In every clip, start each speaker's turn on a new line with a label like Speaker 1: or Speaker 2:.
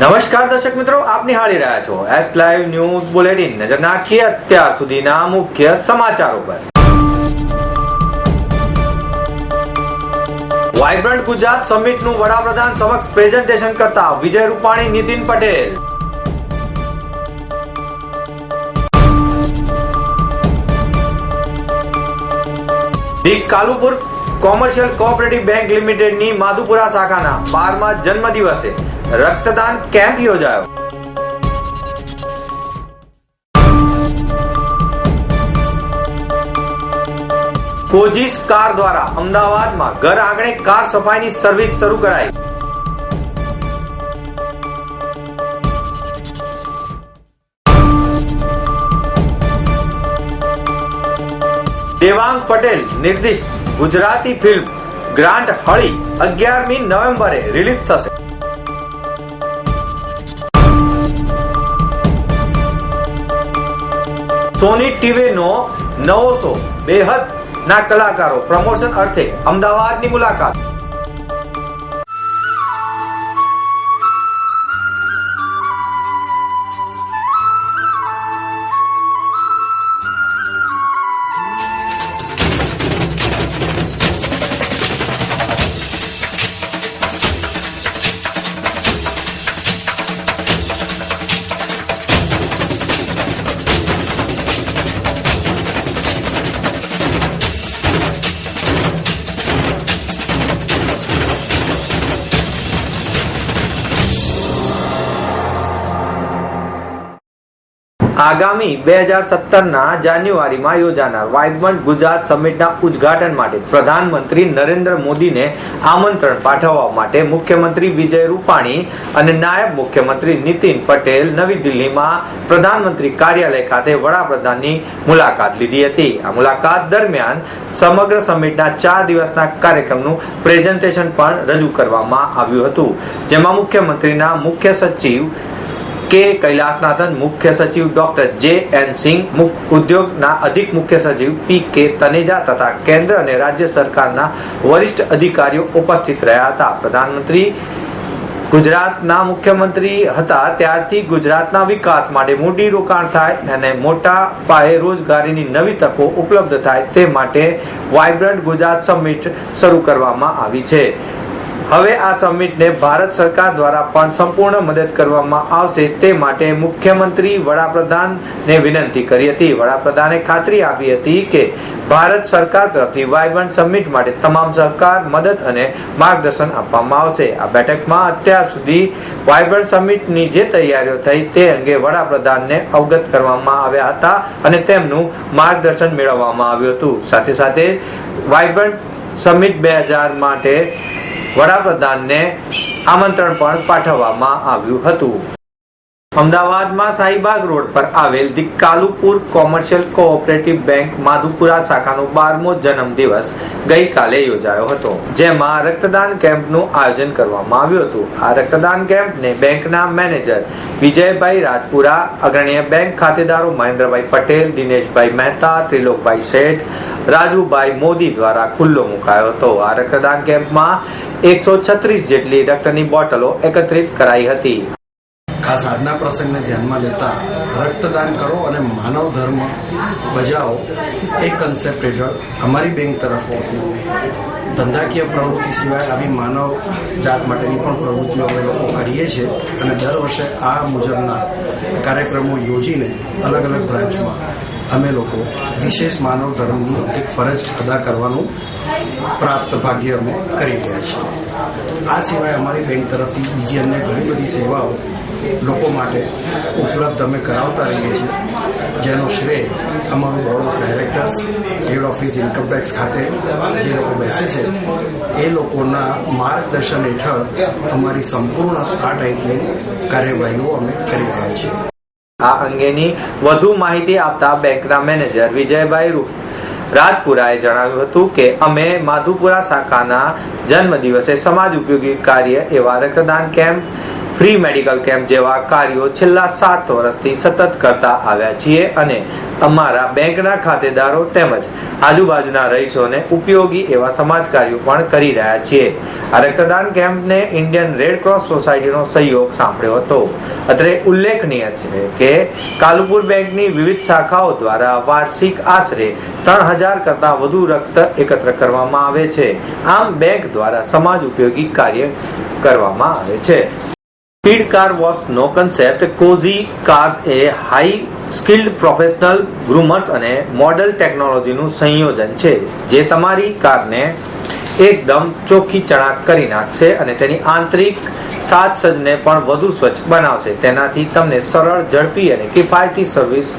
Speaker 1: નમસ્કાર દર્શક મિત્રો આપ નિહાળી રહ્યા છો એસ લાઈવ ન્યૂઝ બુલેટિન નજર નાખીએ અત્યાર સુધીના મુખ્ય સમાચારો પર વાઇબ્રન્ટ ગુજરાત સમિટનું વડાપ્રધાન સમક્ષ પ્રેઝન્ટેશન કરતા Vijay Rupani Nitin Patel big Kalupur commercial cooperative bank limited ની માધુપુરા શાખાના બારમા જન્મ દિવસે રક્તદાન કેમ્પ યોજાયો કોજીસ કાર દ્વારા અમદાવાદમાં ઘર આંગણે કાર સફાઈની સર્વિસ શરૂ કરાઈ દેવાંગ પટેલ નિર્દેશિત ગુજરાતી ફિલ્મ ગ્રાન્ડ હળી અગિયારમી નવેમ્બરે રિલીઝ થશે સોની ટીવેનો નવસો બેહદ ના કલાકારો પ્રમોશન અર્થે અમદાવાદની મુલાકાત આગામી બે હજાર સત્તરના જાન્યુઆરીમાં યોજાનાર વાઇબ્રન્ટ ગુજરાત સમિટના ઉદ્ઘાટન માટે પ્રધાનમંત્રી નરેન્દ્ર મોદીને આમંત્રણ પાઠવવા માટે મુખ્યમંત્રી વિજય રૂપાણી અને નાયબ મુખ્યમંત્રી નીતિન પટેલ નવી દિલ્હીમાં પ્રધાનમંત્રી કાર્યાલય ખાતે વડાપ્રધાનની મુલાકાત લીધી હતી આ મુલાકાત દરમિયાન સમગ્ર સમિટના ચાર દિવસના કાર્યક્રમનું પ્રેઝન્ટેશન પણ રજૂ કરવામાં આવ્યું હતું જેમાં મુખ્યમંત્રીના મુખ્ય સચિવ કે કૈલાસનાથન મુખ્ય સચિવ ડોક્ટર જે એન સિંહ ઉદ્યોગના અધિક મુખ્ય સચિવ પી કે તનેજા તથા કેન્દ્ર અને રાજ્ય સરકારના વરિષ્ઠ અધિકારીઓ ઉપસ્થિત રહ્યા હતા પ્રધાનમંત્રી ગુજરાતના મુખ્યમંત્રી હતા ત્યારથી ગુજરાતના વિકાસ માટે મોટી રોકાણ થાય અને મોટા પાયે રોજગારીની નવી તકો ઉપલબ્ધ થાય તે માટે વાઇબ્રન્ટ ગુજરાત સમિટ શરૂ કરવામાં આવી છે હવે આ સમિટને ભારત સરકાર દ્વારા પણ સંપૂર્ણ મદદ કરવામાં આવશે તે માટે મુખ્યમંત્રી વડાપ્રધાનને વિનંતી કરી હતી વડાપ્રધાને ખાતરી આપી હતી કે ભારત સરકાર તરફથી વાયબ્રન્ટ સમિટ માટે તમામ સરકાર મદદ અને માર્ગદર્શન આપવામાં આવશે આ બેઠકમાં અત્યાર સુધી વાયબ્રન્ટ સમિટની જે તૈયારીઓ થઈ તે અંગે વડાપ્રધાનને અવગત કરવામાં આવ્યા હતા અને તેમનું માર્ગદર્શન મેળવવામાં આવ્યું હતું સાથે સાથે વાયબ્રન્ટ સમિટ બે હજાર માટે વડાપ્રધાનને આમંત્રણ પણ પાઠવવામાં આવ્યું હતું અમદાવાદમાં શાહીબાગ રોડ પર આવેલ the Kalupur commercial cooperative bank Madhupura શાખાનો બારમો જન્મદિવસ ગઈકાલે યોજાયો હતો જેમાં રક્તદાન કેમ્પનું આયોજન કરવામાં આવ્યું હતું આ રક્તદાન કેમ્પને બેંકના મેનેજર વિજયભાઈ રાજપુરા અગ્રણીય બેંક ખાતેદારો મહેન્દ્રભાઈ પટેલ દિનેશભાઈ મહેતા ત્રિલોકભાઈ શેઠ રાજુભાઈ મોદી દ્વારા ખુલ્લો મુકાયો હતો આ રક્તદાન કેમ્પમાં એકસો છત્રીસ જેટલી રક્તની બોટલો એકત્રિત કરાઈ હતી
Speaker 2: ખાસ આજના પ્રસંગને ધ્યાનમાં લેતા રક્તદાન કરો અને માનવ ધર્મ બજાવો એ કન્સેપ્ટ હેઠળ અમારી બેંક તરફથી ધંધાકીય પ્રવૃત્તિ સિવાય આવી માનવ જાત માટેની પણ પ્રવૃત્તિઓ અમે લોકો કરીએ છીએ અને દર વર્ષે આ મુજબના કાર્યક્રમો યોજીને અલગ અલગ બ્રાન્ચમાં અમે લોકો વિશેષ માનવ ધર્મની એક ફરજ અદા કરવાનું પ્રાપ્ત ભાગ્ય અમે કરી રહ્યા છીએ આ સિવાય અમારી બેંક તરફથી બીજી અન્ય ઘણી બધી સેવાઓ લોકો માટે ઉપલબ્ધ અમે કરાવતા રહીએ છીએ જેનો શ્રેય અમારું board of directors head office income tax ખાતે જે લોકો બેસે છે એ લોકોના માર્ગદર્શન હેઠળ અમારી સંપૂર્ણ આ ટાઈપની કાર્યવાહીઓ અમે કરી રહ્યા છીએ
Speaker 1: આ અંગેની વધુ માહિતી આપતા બેંકના મેનેજર વિજયભાઈ રૂપ રાજપુરાએ જણાવ્યું હતું કે અમે માધુપુરા શાખાના જન્મદિવસે સમાજ ઉપયોગી કાર્ય એવા રક્તદાન કેમ્પ ફ્રી મેડિકલ કેમ્પ જેવા કાર્યો છેલ્લા સાત વર્ષથી સતત કરતા આવ્યા છીએ અને અમારા બેંકના ખાતેદારો તેમજ આજુબાજુના રહીશોને ઉપયોગી એવા સમાજ કાર્યો પણ કરી રહ્યા છીએ આ રક્તદાન કેમ્પને ઇન્ડિયન રેડ ક્રોસ સોસાયટીનો સહયોગ સાંભળ્યો હતો અત્રે ઉલ્લેખનીય છે કે કાલુપુર બેંકની વિવિધ શાખાઓ દ્વારા વાર્ષિક આશરે ત્રણ હજાર કરતાં વધુ રક્ત એકત્ર કરવામાં આવે છે આમ બેંક દ્વારા સમાજ ઉપયોગી કાર્ય કરવામાં આવે છે સ્પીડ કાર વોશ નો કન્સેપ્ટ કોઝી કાર્સ એ હાઈ સ્કિલ્ડ પ્રોફેશનલ ગ્રુમર્સ અને મોડલ ટેકનોલોજીનું સંયોજન છે જે તમારી કારને એકદમ ચોખ્ખી ચણાક કરી નાખશે અને તેની આંતરિક સાજસજને પણ વધુ સ્વચ્છ બનાવશે તેનાથી તમને સરળ ઝડપી અને કિફાયતી સર્વિસ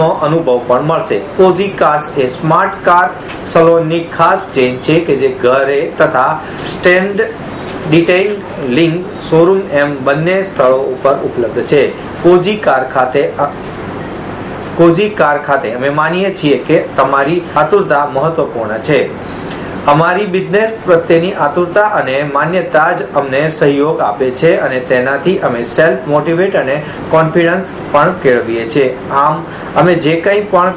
Speaker 1: નો અનુભવ પણ મળશે કોઝી કાર્સ એ સ્માર્ટ કાર સલોનની ખાસ ચેન છે કે જે ઘરે તથા સ્ટેન્ડ ડિટેઇલ લિંક શોરૂમ એમ બંને સ્થળો ઉપર ઉપલબ્ધ છે કોજી કાર ખાતે કોજી કાર ખાતે અમે માનીએ છીએ કે તમારી આતુરતા મહત્વપૂર્ણ છે અમારી બિઝનેસ પ્રત્યેની આતુરતા અને માન્યતા જ અમને સહયોગ આપે છે અને તેનાથી અમે સેલ્ફ મોટિવેટ અને કોન્ફિડન્સ પણ કેળવીએ છીએ આમ અમે જે કંઈ પણ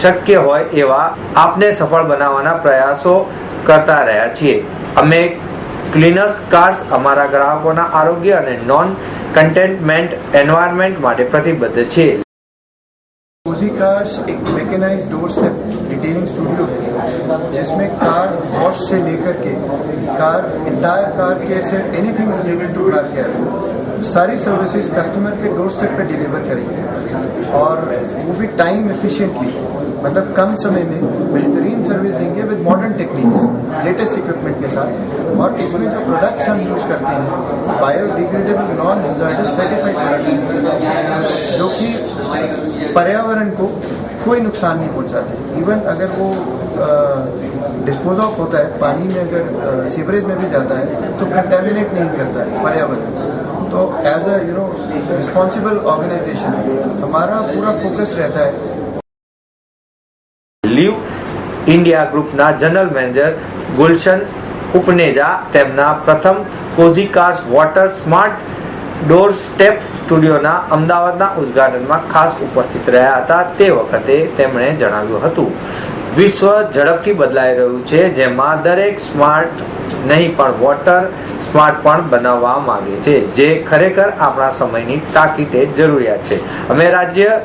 Speaker 1: શક્ય હોય એવા આપને સફળ બનાવવાના પ્રયાસો કરતા રહ્યા છીએ અમે ક્લીનર્સ કાર્સ અમારા ગ્રાહકોના આરોગ્ય અને નોન કન્ટેનમેન્ટ એન્વાયરમેન્ટ માટે પ્રતિબદ્ધ છે
Speaker 3: કોઝી કાર્સ એક mechanize door step retailing studio है जिसमें कार वॉश से लेकर के कार इंटायर कार केयर से anything related to car care सारी सर्विसेज कस्टमर के डोर स्टेप पे डिलीवर करेंगे और वो भी टाइम एफिशिएंटली मतलब कम समय में बेहतरीन सर्विस देंगे with modern techniques latest equipment के साथ और इसमें जो प्रोडक्ट्स हम यूज़ करते हैं biodegradable non hazardous certified products जो कि पर्यावरण को कोई नुकसान नहीं पहुंचाते इवन अगर वो डिस्पोज ऑफ होता है पानी में अगर सीवरेज में भी जाता है तो कंटेमिनेट नहीं करता है पर्यावरण तो as a you know responsible organisation हमारा पूरा फोकस रहता है
Speaker 1: લીવ ઇન્ડિયા ગ્રુપના જનરલ મેનેજર ગુલશન ઉપનેજા તેમના પ્રથમ કોઝિકાસ વોટર સ્માર્ટ ડોર સ્ટેપ સ્ટુડિયોના અમદાવાદના ઉદ્ઘાટનમાં ખાસ ઉપસ્થિત રહ્યા હતા તે વખતે તેમણે જણાવ્યું હતું વિશ્વ ઝડપથી બદલાઈ રહ્યું છે જેમાં દરેક સ્માર્ટ નહીં પણ વોટર સ્માર્ટ પણ બનાવવા માગે છે જે ખરેખર આપણા સમયની તાકીદે જરૂરિયાત છે અમે રાજ્ય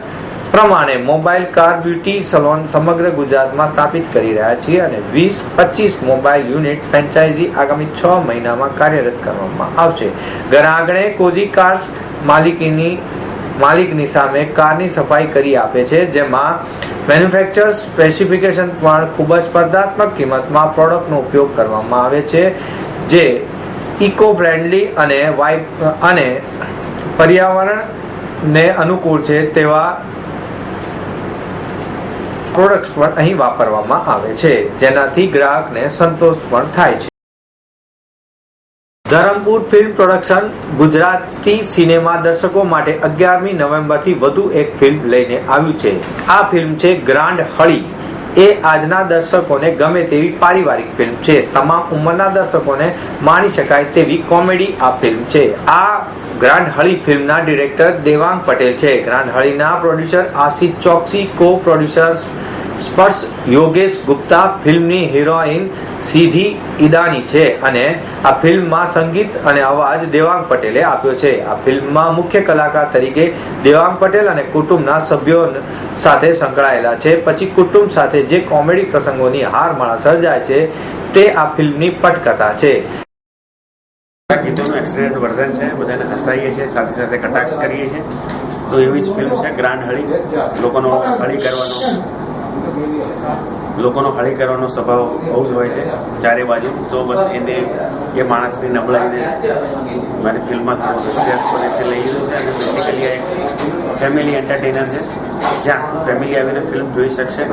Speaker 1: પ્રમાણે મોબાઈલ કાર બ્યુટી સલોન સમગ્ર ગુજરાતમાં સ્થાપિત કરી રહ્યા છીએ અને વીસ પચીસ મોબાઈલ યુનિટ ફ્રેન્ચાઇઝી આગામી છ મહિનામાં કાર્યરત કરવામાં આવશે ઘર આંગણે કોઝી કાર્સ માલિકીની માલિકની સામે કારની સફાઈ કરી આપે છે જેમાં મેન્યુફેક્ચર સ્પેસિફિકેશન પણ ખૂબ જ સ્પર્ધાત્મક કિંમતમાં પ્રોડક્ટનો ઉપયોગ કરવામાં આવે છે જે ઇકો ફ્રેન્ડલી અને વાઇપ અને પર્યાવરણને અનુકૂળ છે તેવા પ્રોડક્ટ્સ પણ અહીં વાપરવામાં આવે છે જેનાથી ગ્રાહકને સંતોષ પણ થાય છે Dharampur film production Gujarati cinema દર્શકો માટે અગિયારમી નવેમ્બરથી વધુ એક ફિલ્મ લઈને આવ્યું છે આ ફિલ્મ છે ગ્રાન્ડ હળી એ આજના દર્શકોને ગમે તેવી પારિવારિક ફિલ્મ છે તમામ ઉંમરના દર્શકોને માણી શકાય તેવી કોમેડી આ ફિલ્મ છે આ ગ્રાન્ડ હળી ફિલ્મના ડિરેક્ટર દેવાંગ પટેલ છે ગ્રાન્ડ હળીના producer Ashish Choksi co producers સ્પર્શ યોગેશ ગુપ્તા ફિલ્મની હિરોઈન સીધી ઈદાની છે અને આ ફિલ્મમાં સંગીત અને અવાજ દેવાંગ પટેલે આપ્યો છે આ ફિલ્મમાં મુખ્ય કલાકાર તરીકે દેવાંગ પટેલ અને કુટુંબના સભ્યો સાથે સંકળાયેલા છે પછી કુટુંબ સાથે જે કોમેડી પ્રસંગોની હારમાળા સર્જાય છે તે આ ફિલ્મની પટકથા છે
Speaker 4: ગીતોનું વર્ઝન છે બધાને હસાઈએ છીએ સાથે સાથે કટાક્ષ કરીએ છીએ તો એવી જ ફિલ્મ છે ગ્રાન્ડ હળી લોકોનો હળી કરવાનો લોકોનો ખાલી કરવાનો સ્વભાવ બહુ જ હોય છે ચારે બાજુ તો બસ એને એ માણસની નબળાઈને મારી ફિલ્મમાં થોડો રિસર્ચ પણ એટલે લઈ લીધો છે અને બેસિકલી એક ફેમિલી એન્ટરટેનર છે જ્યાં આખું ફેમિલી આવીને ફિલ્મ જોઈ શકશે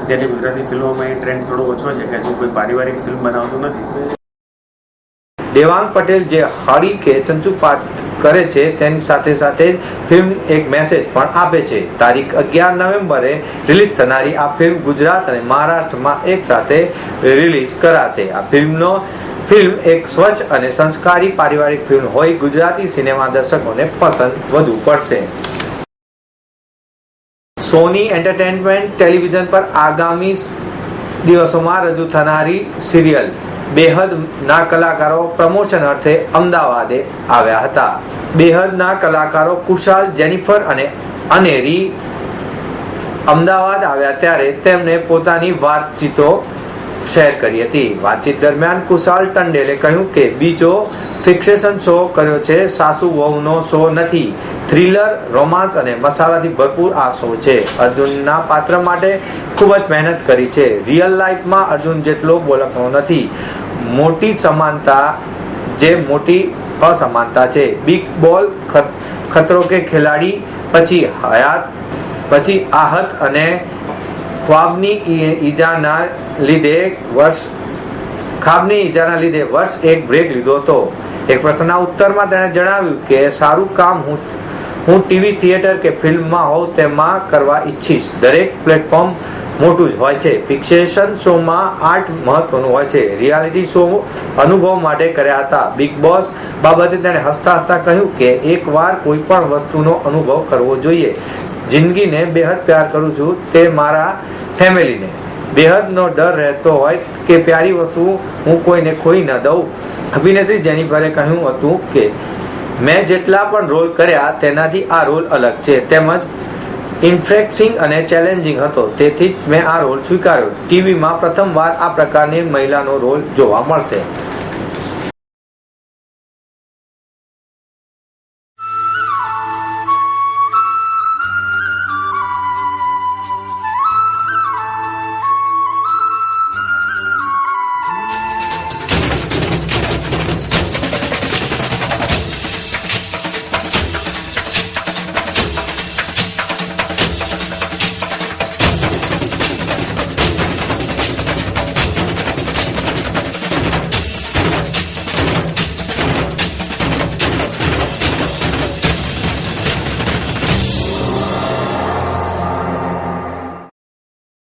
Speaker 4: અત્યારે ગુજરાતી ફિલ્મોમાં એ ટ્રેન્ડ થોડો ઓછો છે કે હજુ કોઈ પારિવારિક ફિલ્મ બનાવતું નથી
Speaker 1: દેવાંગ પટેલ જે હળી કે ચંચુપાત કરે છે તેની સાથે સાથે ફિલ્મ એક મેસેજ પણ આપે છે તારીખ અગિયાર નવેમ્બરે રિલીઝ થનારી આ ફિલ્મ ગુજરાત અને મહારાષ્ટ્રમાં એક સાથે રિલીઝ કરાશે આ ફિલ્મનો ફિલ્મ એક સ્વચ્છ અને સંસ્કારી પારિવારિક ફિલ્મ હોય ગુજરાતી સિનેમા દર્શકોને પસંદ વધુ પડશે સોની એન્ટરટેનમેન્ટ ટેલિવિઝન પર આગામી દિવસોમાં રજૂ થનારી સિરિયલ બેહદના કલાકારો પ્રમોશન અર્થે અમદાવાદે આવ્યા હતા બેહદના કલાકારો કુશાલ જેનિફર અને અનેરી અમદાવાદ આવ્યા ત્યારે તેમને પોતાની વાતચીતો શેર કરી હતી વાતચીત દરમિયાન કુશાલ ટંડેલે કહ્યું કે બીજો ફિક્સેશન શો કર્યો છે સાસુ વહુનો શો નથી થ્રિલર રોમાન્સ અને મસાલાથી ભરપૂર આ શો છે અર્જુનના પાત્ર માટે ખૂબ જ મહેનત કરી છે રિયલ લાઈફમાં અર્જુન જેટલો બોલકનો નથી મોટી સમાનતા જે મોટી અસમાનતા છે બિગ બોલ ખતરો કે ખેલાડી પછી હયાત પછી આહત અને ખ્વાબની ઈજાના લીધે વર્ષ ખાબની ઈજાના લીધે વર્ષ એક બ્રેક લીધો હતો એક પ્રશ્નના ઉત્તરમાં તેણે જણાવ્યું કે સારું કામ હું હું ટીવી થિયેટર કે ફિલ્મમાં હોઉં તેમાં કરવા ઈચ્છીશ દરેક પ્લેટફોર્મ મોટું જ હોય છે ફિક્સેશન શોમાં આર્ટ મહત્વનું હોય છે રિયાલિટી શો અનુભવ માટે કર્યા હતા બિગ બોસ બાબતે તેણે હસતા હસતા કહ્યું કે એકવાર કોઈ પણ વસ્તુનો અનુભવ કરવો જોઈએ જિંદગીને બેહદ પ્યાર કરું છું તે મારા ફેમિલીને બેહદનો ડર રહેતો હોય કે પ્યારી વસ્તુ હું કોઈને ખોઈ ન દઉં અભિનેત્રી જેનિફરે કહ્યું હતું કે મેં જેટલા પણ રોલ કર્યા તેનાથી આ રોલ અલગ છે તેમજ ઇન્ફ્રેક્સિંગ અને ચેલેન્જિંગ હતો તેથી જ મેં આ રોલ સ્વીકાર્યો ટીવીમાં પ્રથમવાર આ પ્રકારની મહિલાનો રોલ જોવા મળશે